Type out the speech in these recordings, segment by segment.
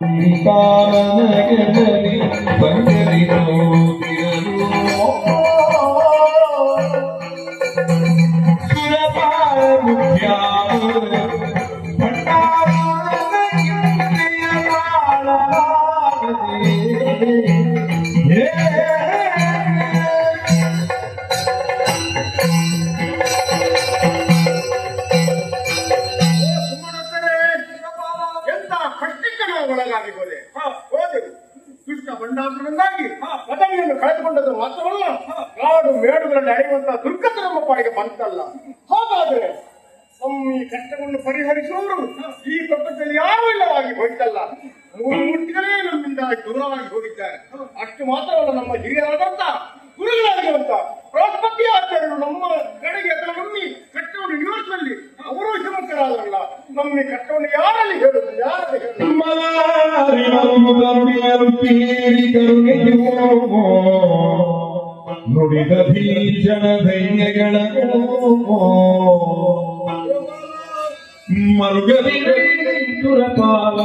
Thank you. ನಾವು ಒಳಗಾಗಿ ಹೋದೆ. ಹೋದೆವು ಕೃಷ್ಣ ಬಂಡಾಸುರನಾಗಿ ಪದವಿಯನ್ನು ಕಳೆದುಕೊಂಡದ್ದು ಮಾತ್ರವಲ್ಲ ಕಾಡು ಮೇಡುಗಳಲ್ಲಿ ಅಳೆಯುವಂತಹ ದುರ್ಗತ ನಮ್ಮ ಪಾಡಿಗೆ ಬಂತಲ್ಲ. ಹಾಗಾದ್ರೆ ನಮ್ಮ ಈ ಕಷ್ಟವನ್ನು ಪರಿಹರಿಸುವವರು ಈ ಪ್ರಪಂಚದಲ್ಲಿ ಯಾರು ಇಲ್ಲವಾಗಿ ಹೋಯ್ತಲ್ಲ. ಮೂರ್ತಿಗಳೇ ನಮ್ಮಿಂದ ದೂರವಾಗಿ ಹೋಗಿದ್ದಾರೆ. ಅಷ್ಟು ಮಾತ್ರವಲ್ಲ ನಮ್ಮ ಹಿರಿಯರಾದಂತ ಗುರುಗಳಾಗಿರುವಂತ ಬೃಹಸ್ಪತಿ ಆಚಾರ್ಯರು ನಮ್ಮ ಕಡೆಗೆ ಅದರ ನಮ್ಮಿ ಕಷ್ಟವನ್ನು ನಿವಾರಿಸುವಲ್ಲಿ ಅವರು ಶ್ರಮಕರಾದ್ರಲ್ಲ ನಮ್ಮ ಈ ನುಡಿದ ಭೀಷಣ ಧೈರ್ಯಗಳ ಮರುಗದಿ ಸುರಪಾಲ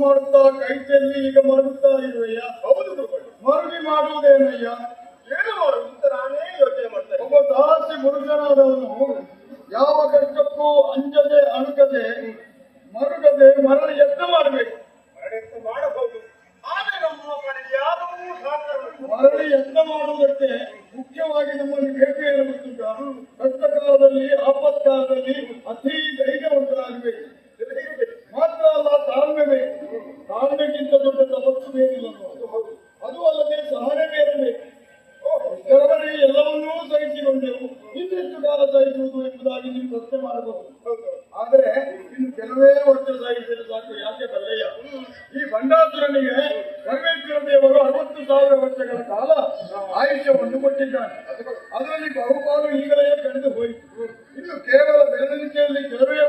ಮಾಡುತ್ತಾ ಕೈ ಚೆಲ್ಲಿ ಈಗ ಮಾಡುತ್ತಾ ಇರುವೆಯ ಹೌದು ಮರುಗಿ ಮಾಡುವುದೇನಯ್ಯ? ಯಾವ ಕಷ್ಟಕ್ಕೂ ಅಂಜದೆ ಅಣುಕದೆ ಮರುಗದೆ ಮರಳಿ ಯತ್ನ ಮಾಡಬೇಕು. ಮಾಡಬಹುದು. ಆದರೆ ನಮ್ಮ ಕಡೆ ಮರಳಿ ಯತ್ನ ಮಾಡುವುದಕ್ಕೆ ಮುಖ್ಯವಾಗಿ ನಮ್ಮನ್ನು ಕಷ್ಟಕಾಲದಲ್ಲಿ ಕಷ್ಟ ಕಾಲದಲ್ಲಿ ಆಪತ್ಕಾಲದಲ್ಲಿ ಕೆಲವೇ ವರ್ಷ ಸಾಕು ಯಾಕೆ ಬಲ್ಲಯ್ಯ ಈ ಬಂಡಾಸುರನಿಗೆ ಪರಮೇಶ್ವರ ದೇವರು ಅರವತ್ತು ಸಾವಿರ ವರ್ಷಗಳ ಕಾಲ ಆಯುಷ್ಯವನ್ನು ಕೊಟ್ಟಿದ್ದಾನೆ. ಅದರಲ್ಲಿ ಬಹುಪಾಲು ಈಗಲೇ ಕಳೆದು ಹೋಯಿತು. ಇನ್ನು ಕೇವಲ ಬೆಳವಣಿಗೆಯಲ್ಲಿ ಕೆಲವೇ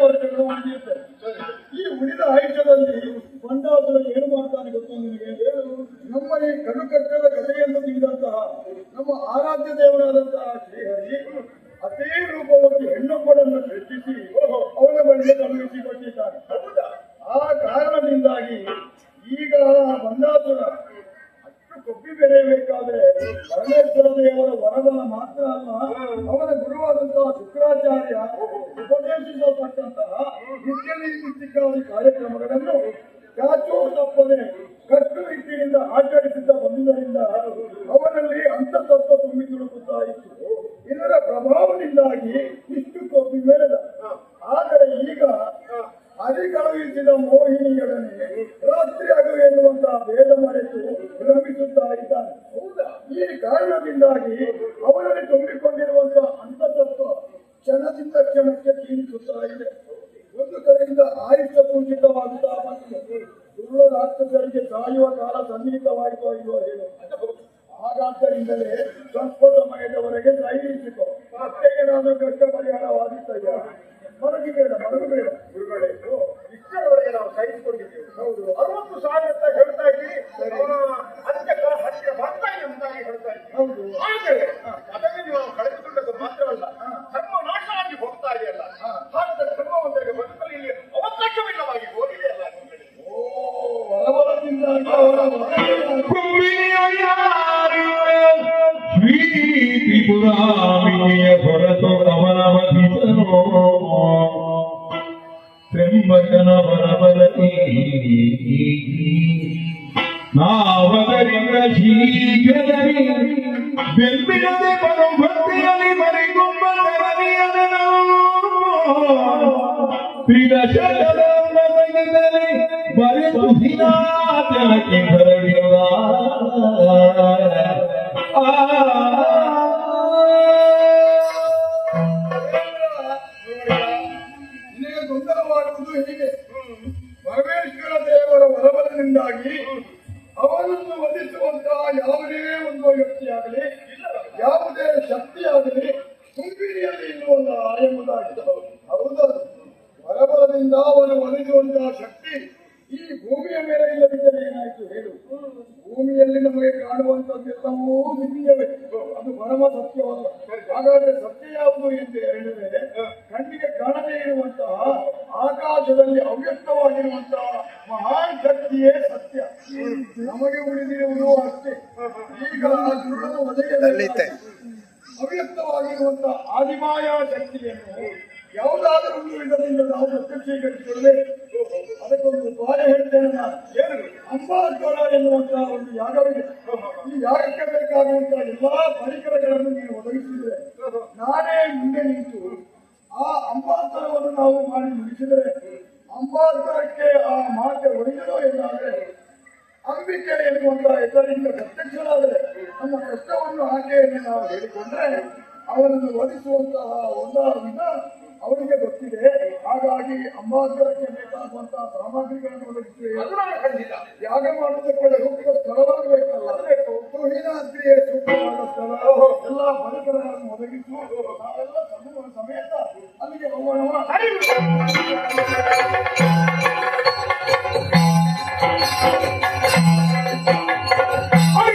ದೇವರ ವರದನ ಮಾತ್ರ ಅಲ್ಲ ಅವರ ಗುರುವಾದಂತಹ ಶುಕ್ರಾಚಾರ್ಯ ಉಪದೇಶಿಸಲ್ಪಟ್ಟಂತಹ ನಿತ್ಯಲಿ ನಿತ್ಯಿಕಾದಿ ಕಾರ್ಯಕ್ರಮಗಳನ್ನು ಚಾಚೂ ತಪ್ಪದೆ ಕಟ್ಟು ಆಚರಿಸಿದ್ದ ಬಂದಿದ್ದರಿಂದ ಅವರಲ್ಲಿ ಅವನಲ್ಲಿ ಅಂತತತ್ವ ತುಂಬಿ ತುಳುಕುತ್ತಾ ಇತ್ತು. ಇದರ ಪ್ರಭಾವದಿಂದಾಗಿ ಭೇದ ಮರೆತು ವಿಳಂಬಿಸುತ್ತಾ ಇದ್ದಾನೆ ಹೌದಾ? ಈ ಕಾರಣದಿಂದಾಗಿ ಅವರಲ್ಲಿ ತುಂಬಿಕೊಂಡಿರುವಂತಹ ಅಂತತತ್ವ ಕ್ಷಣದಿಂದ ಕ್ಷಣಕ್ಕೆ ಕ್ಷೀಣಿಸುತ್ತಾ ಇದೆ. ಒಂದು ಕಡೆಯಿಂದ ಆಯುಷ್ಯ ಕುಂಠಿತವಾಗುತ್ತಾ ಬಂದಿದೆ. ದುರ್ಲ ರಾಕ್ಷಸರಿಗೆ ಸಾಯುವ ಕಾಲ ಸನ್ನಿಹಿತವಾಯಿತು ಇಲ್ಲೋ ಹೇಳು ಹಾಗಾದ್ದರಿಂದಲೇ ಸ್ವಲ್ಪ ಸಮಯದವರೆಗೆ ಸಹಿಸಿಕೊ ಮತ್ತೆ ಏನಾದರೂ ಕಷ್ಟ ಪರಿಹಾರವಾದಿತ್ತಯ್ಯ ಮರಗಿ ಬೇಡ ಮರಗು ಬೇಡ ಚೇತನ ಬರಬಲತಿ ನಾವದರಿಂದ ಶೀಘ್ರದಲ್ಲಿ ಬೆಂಬಿಡದೆ ಬರೋ ಭಕ್ತಿಯಲ್ಲಿ ಮರಿಗೊಂಬರಲಿಯದ ತ್ರಿದಶದ ಬರೆದು ಹಿನಾಚನಕ್ಕೆ ಬರಲಿಲ್ಲ ವಧಿಸುವಂತಹ ಯಾವುದೇ ಒಂದು ವ್ಯಕ್ತಿಯಾಗಲಿ ಯಾವುದೇ ಶಕ್ತಿಯಾಗಲಿ ತುಂಬಿರಿಯಲ್ಲಿ ಇರುವಂತಹ ಎಂಬುದಾಗಿದೆ ಹೌದು ಬರಬರದಿಂದ ಅವನು ವಧಿಸುವಂತಹ ಶಕ್ತಿ ಈ ಭೂಮಿಯ ಮೇಲೆ ಇಲ್ಲದಿದ್ದರೆ ಏನಾಯಿತು ಹೇಳು? ಭೂಮಿಯಲ್ಲಿ ನಮಗೆ ಕಾಣುವಂತದ್ದೆಲ್ಲವೂ ನಿತ್ಯವೇ ಅದು ಪರಮ ಸತ್ಯವಲ್ಲ. ಹಾಗಾದ್ರೆ ಸತ್ಯ ಯಾವುದು ಎಂದು ಹೇಳಿದರೆ ಕಣ್ಣಿಗೆ ಕಾಣದೇ ಇರುವಂತಹ ಆಕಾಶದಲ್ಲಿ ಅವ್ಯಕ್ತವಾಗಿರುವಂತಹ ಮಹಾನ್ ಶಕ್ತಿಯೇ ಸತ್ಯ ನಮಗೆ ಉಳಿದಿರುವುದು ಅಷ್ಟೇ ಈಗ ಆ ದುರ್ಗದ ವಧೆಯಲ್ಲಿ ಅವ್ಯಕ್ತವಾಗಿರುವಂತಹ ಆದಿಮಾಯ ಶಕ್ತಿಯನ್ನು ಯಾವುದಾದರೂ ಒಂದು ನಾವು ಅದಕ್ಕೊಂದು ಉಪಾಯ ಹೇಳ್ತೇನೆ ಅಂಬಾಸ್ವರ ಎನ್ನುವಂತಹ ಒಂದು ಯಾಗವಿದೆ. ಈ ಯಾಗಕ್ಕೆ ಬೇಕಾಗುವಂತಹ ಎಲ್ಲಾ ಪರಿಕರಗಳನ್ನು ನೀವು ಒದಗಿಸಿದ್ರೆ, ನಾನೇ ಮುಂದೆ ನಿಂತು ಆ ಅಂಬಾಸ್ಕರವನ್ನು ನಾವು ಮಾಡಿ ಮುಗಿಸಿದರೆ ಅಂಬಾಸ್ಕರಕ್ಕೆ ಆ ಮಾತೆ ಒಡೆಯಲು ಎಂದಾದ್ರೆ, ಅಂಬಿಕೆ ಎನ್ನುವಂತಹ ಹೆಸರಿಂದ ಪ್ರತ್ಯಕ್ಷರಾದರೆ ನಮ್ಮ ಕಷ್ಟವನ್ನು ಆಕೆಯಲ್ಲಿ ನಾವು ಹೇಳಿಕೊಂಡ್ರೆ ಅವನನ್ನು ಒದಿಸುವಂತಹ ಒಂದಾದ ವಿಧ ಅವನಿಗೆ ಗೊತ್ತಿದೆ. ಹಾಗಾಗಿ ಅಂಬಾಸರಕ್ಕೆ ಬೇಕಾಗುವಂತಹ ಸಾಮಗ್ರಿಗಳನ್ನು ಒದಗಿಸಿ ಯಾಗ ಮಾಡುವುದಕ್ಕೆ ಸೂಕ್ತ ಸ್ಥಳವಾಗಬೇಕಲ್ಲ. ಗೃಹಿಣಾದ್ರಿಯ ಸೂಕ್ತವಾದ ಸ್ಥಳ. ಎಲ್ಲ ಪರಿಕರಗಳನ್ನು ಒದಗಿಸಿ. ನಾವೆಲ್ಲ ಸಮೂಹ ಸಮೇತ ಅಲ್ಲಿಗೆ ಹೋಗೋಣ.